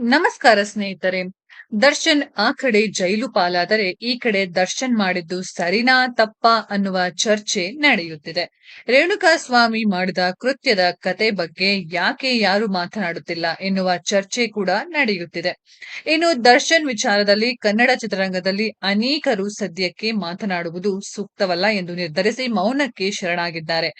ನಮಸ್ಕಾರ ಸ್ನೇಹಿತರೆ. ದರ್ಶನ್ ಆ ಕಡೆ ಜೈಲು ಪಾಲಾದರೆ ಈ ಕಡೆ ದರ್ಶನ್ ಮಾಡಿದ್ದು ಸರಿನಾ ತಪ್ಪ ಅನ್ನುವ ಚರ್ಚೆ ನಡೆಯುತ್ತಿದೆ. ರೇಣುಕಾ ಸ್ವಾಮಿ ಮಾಡಿದ ಕೃತ್ಯದ ಕತೆ ಬಗ್ಗೆ ಯಾಕೆ ಯಾರು ಮಾತನಾಡುತ್ತಿಲ್ಲ ಎನ್ನುವ ಚರ್ಚೆ ಕೂಡ ನಡೆಯುತ್ತಿದೆ. ಇನ್ನು ದರ್ಶನ್ ವಿಚಾರದಲ್ಲಿ ಕನ್ನಡ ಚಿತ್ರರಂಗದಲ್ಲಿ ಅನೇಕರು ಸದ್ಯಕ್ಕೆ ಮಾತನಾಡುವುದು ಸೂಕ್ತವಲ್ಲ ಎಂದು ನಿರ್ಧರಿಸಿ ಮೌನಕ್ಕೆ ಶರಣಾಗಿದ್ದಾರೆ.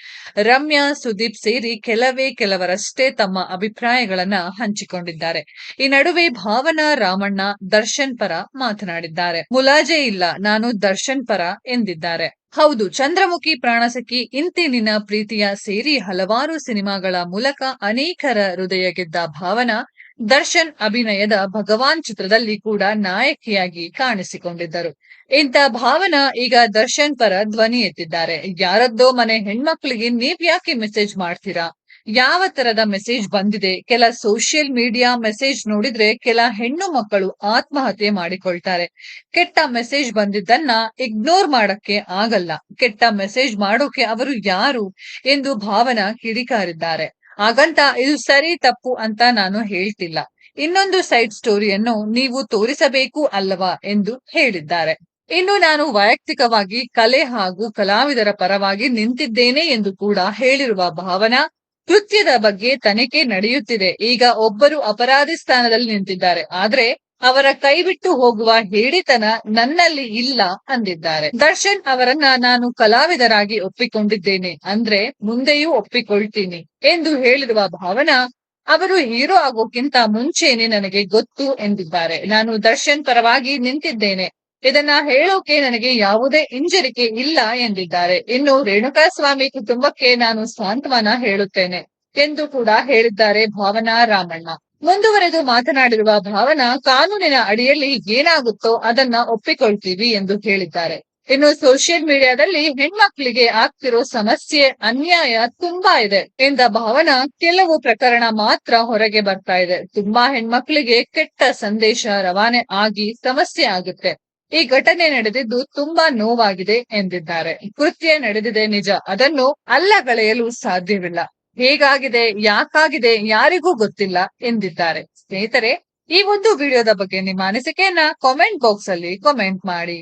ರಮ್ಯಾ, ಸುದೀಪ್ ಸೇರಿ ಕೆಲವೇ ಕೆಲವರಷ್ಟೇ ತಮ್ಮ ಅಭಿಪ್ರಾಯಗಳನ್ನ ಹಂಚಿಕೊಂಡಿದ್ದಾರೆ. ಈ ನಡುವೆ ಭಾವನಾ ರಾಮಣ್ಣ ದರ್ಶನ್ ಪರ ಮಾತನಾಡಿದ್ದಾರೆ. ಮುಲಾಜೆ ಇಲ್ಲ, ನಾನು ದರ್ಶನ್ ಪರ ಎಂದಿದ್ದಾರೆ. ಹೌದು, ಚಂದ್ರಮುಖಿ ಪ್ರಾಣಸಖಿ ಇಂತಿ ನಿನ್ನ ಪ್ರೀತಿಯ ಸೇರಿ ಹಲವಾರು ಸಿನಿಮಾಗಳ ಮೂಲಕ ಅನೇಕರ ಹೃದಯ ಗೆದ್ದ ಭಾವನಾ, ದರ್ಶನ್ ಅಭಿನಯದ ಭಗವಾನ್ ಚಿತ್ರದಲ್ಲಿ ಕೂಡ ನಾಯಕಿಯಾಗಿ ಕಾಣಿಸಿಕೊಂಡಿದ್ದರು. ಇಂಥ ಭಾವನಾ ಈಗ ದರ್ಶನ್ ಪರ ಧ್ವನಿ ಎತ್ತಿದ್ದಾರೆ. ಯಾರದ್ದೋ ಮನೆ ಹೆಣ್ಮಕ್ಳಿಗೆ ನೀವ್ ಯಾಕೆ ಮೆಸೇಜ್ ಮಾಡ್ತೀರಾ? ಯಾವ ತರದ ಮೆಸೇಜ್ ಬಂದಿದೆ? ಕೆಲ ಸೋಷಿಯಲ್ ಮೀಡಿಯಾ ಮೆಸೇಜ್ ನೋಡಿದ್ರೆ ಕೆಲ ಹೆಣ್ಣು ಮಕ್ಕಳು ಆತ್ಮಹತ್ಯೆ ಮಾಡಿಕೊಳ್ತಾರೆ. ಕೆಟ್ಟ ಮೆಸೇಜ್ ಬಂದಿದ್ದನ್ನ ಇಗ್ನೋರ್ ಮಾಡಕ್ಕೆ ಆಗಲ್ಲ. ಕೆಟ್ಟ ಮೆಸೇಜ್ ಮಾಡೋಕೆ ಅವರು ಯಾರು ಎಂದು ಭಾವನಾ ಕಿಡಿಕಾರಿದ್ದಾರೆ. ಹಾಗಂತ ಇದು ಸರಿ ತಪ್ಪು ಅಂತ ನಾನು ಹೇಳ್ತಿಲ್ಲ. ಇನ್ನೊಂದು ಸೈಡ್ ಸ್ಟೋರಿಯನ್ನು ನೀವು ತೋರಿಸಬೇಕು ಅಲ್ಲವಾ ಎಂದು ಹೇಳಿದ್ದಾರೆ. ಇನ್ನು ನಾನು ವೈಯಕ್ತಿಕವಾಗಿ ಕಲೆ ಹಾಗೂ ಕಲಾವಿದರ ಪರವಾಗಿ ನಿಂತಿದ್ದೇನೆ ಎಂದು ಕೂಡ ಹೇಳಿರುವ ಭಾವನಾ ಕೃತ್ಯದ ಬಗ್ಗೆ ತನಿಖೆ ನಡೆಯುತ್ತಿದೆ. ಈಗ ಒಬ್ಬರು ಅಪರಾಧಿ ಸ್ಥಾನದಲ್ಲಿ ನಿಂತಿದ್ದಾರೆ. ಆದ್ರೆ ಅವರ ಕೈ ಬಿಟ್ಟು ಹೋಗುವ ಹೇಳಿತನ ನನ್ನಲ್ಲಿ ಇಲ್ಲ ಅಂದಿದ್ದಾರೆ. ದರ್ಶನ್ ಅವರನ್ನ ನಾನು ಕಲಾವಿದರಾಗಿ ಒಪ್ಪಿಕೊಂಡಿದ್ದೇನೆ. ಅಂದ್ರೆ ಮುಂದೆಯೂ ಒಪ್ಪಿಕೊಳ್ತೀನಿ ಎಂದು ಹೇಳಿರುವ ಭಾವನಾ, ಅವರು ಹೀರೋ ಆಗೋಕ್ಕಿಂತ ಮುಂಚೆನೆ ನನಗೆ ಗೊತ್ತು ಎಂದಿದ್ದಾರೆ. ನಾನು ದರ್ಶನ್ ಪರವಾಗಿ ನಿಂತಿದ್ದೇನೆ. ಇದನ್ನ ಹೇಳೋಕೆ ನನಗೆ ಯಾವುದೇ ಹಿಂಜರಿಕೆ ಇಲ್ಲ ಎಂದಿದ್ದಾರೆ. ಇನ್ನು ರೇಣುಕಾ ಸ್ವಾಮಿ ಕುಟುಂಬಕ್ಕೆ ನಾನು ಸಾಂತ್ವನ ಹೇಳುತ್ತೇನೆ ಎಂದು ಕೂಡ ಹೇಳಿದ್ದಾರೆ ಭಾವನಾ ರಾಮಣ್ಣ. ಮುಂದುವರೆದು ಮಾತನಾಡಿರುವ ಭಾವನಾ, ಕಾನೂನಿನ ಅಡಿಯಲ್ಲಿ ಏನಾಗುತ್ತೋ ಅದನ್ನ ಒಪ್ಪಿಕೊಳ್ತೀವಿ ಎಂದು ಹೇಳಿದ್ದಾರೆ. ಇನ್ನು ಸೋಷಿಯಲ್ ಮೀಡಿಯಾದಲ್ಲಿ ಹೆಣ್ಮಕ್ಳಿಗೆ ಆಗ್ತಿರೋ ಸಮಸ್ಯೆ, ಅನ್ಯಾಯ ತುಂಬಾ ಇದೆ ಎಂದ ಭಾವನಾ, ಕೆಲವು ಪ್ರಕರಣ ಮಾತ್ರ ಹೊರಗೆ ಬರ್ತಾ ಇದೆ. ತುಂಬಾ ಹೆಣ್ಮಕ್ಳಿಗೆ ಕೆಟ್ಟ ಸಂದೇಶ ರವಾನೆ ಆಗಿ ಸಮಸ್ಯೆ ಆಗುತ್ತೆ. ಈ ಘಟನೆ ನಡೆದಿದ್ದು ತುಂಬಾ ನೋವಾಗಿದೆ ಎಂದಿದ್ದಾರೆ. ಕೃತ್ಯ ನಡೆದಿದೆ ನಿಜ. ಅದನ್ನು ಅಲ್ಲಗಳೆಯಲು ಸಾಧ್ಯವಿಲ್ಲ. ಹೇಗಾಗಿದೆ? ಯಾಕಾಗಿದೆ? ಯಾರಿಗೂ ಗೊತ್ತಿಲ್ಲ ಎಂದಿದ್ದಾರೆ. ಸ್ನೇಹಿತರೆ, ಈ ಒಂದು ವಿಡಿಯೋದ ಬಗ್ಗೆ ನಿಮ್ಮ ಅನಿಸಿಕೆಯನ್ನ ಕಾಮೆಂಟ್ ಬಾಕ್ಸ್ ಅಲ್ಲಿ ಕಾಮೆಂಟ್ ಮಾಡಿ.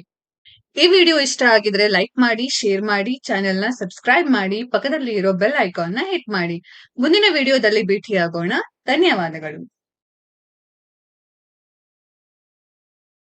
ಈ ವಿಡಿಯೋ ಇಷ್ಟ ಆಗಿದ್ರೆ ಲೈಕ್ ಮಾಡಿ ಶೇರ್ ಮಾಡಿ ಚಾನೆಲ್ನ ಸಬ್ಸ್ಕ್ರೈಬ್ ಮಾಡಿ ಪಕ್ಕದಲ್ಲಿ ಇರೋ ಬೆಲ್ ಐಕಾನ್ನ ಹಿಟ್ ಮಾಡಿ. ಮುಂದಿನ ವಿಡಿಯೋದಲ್ಲಿ ಭೇಟಿಯಾಗೋಣ. ಧನ್ಯವಾದಗಳು.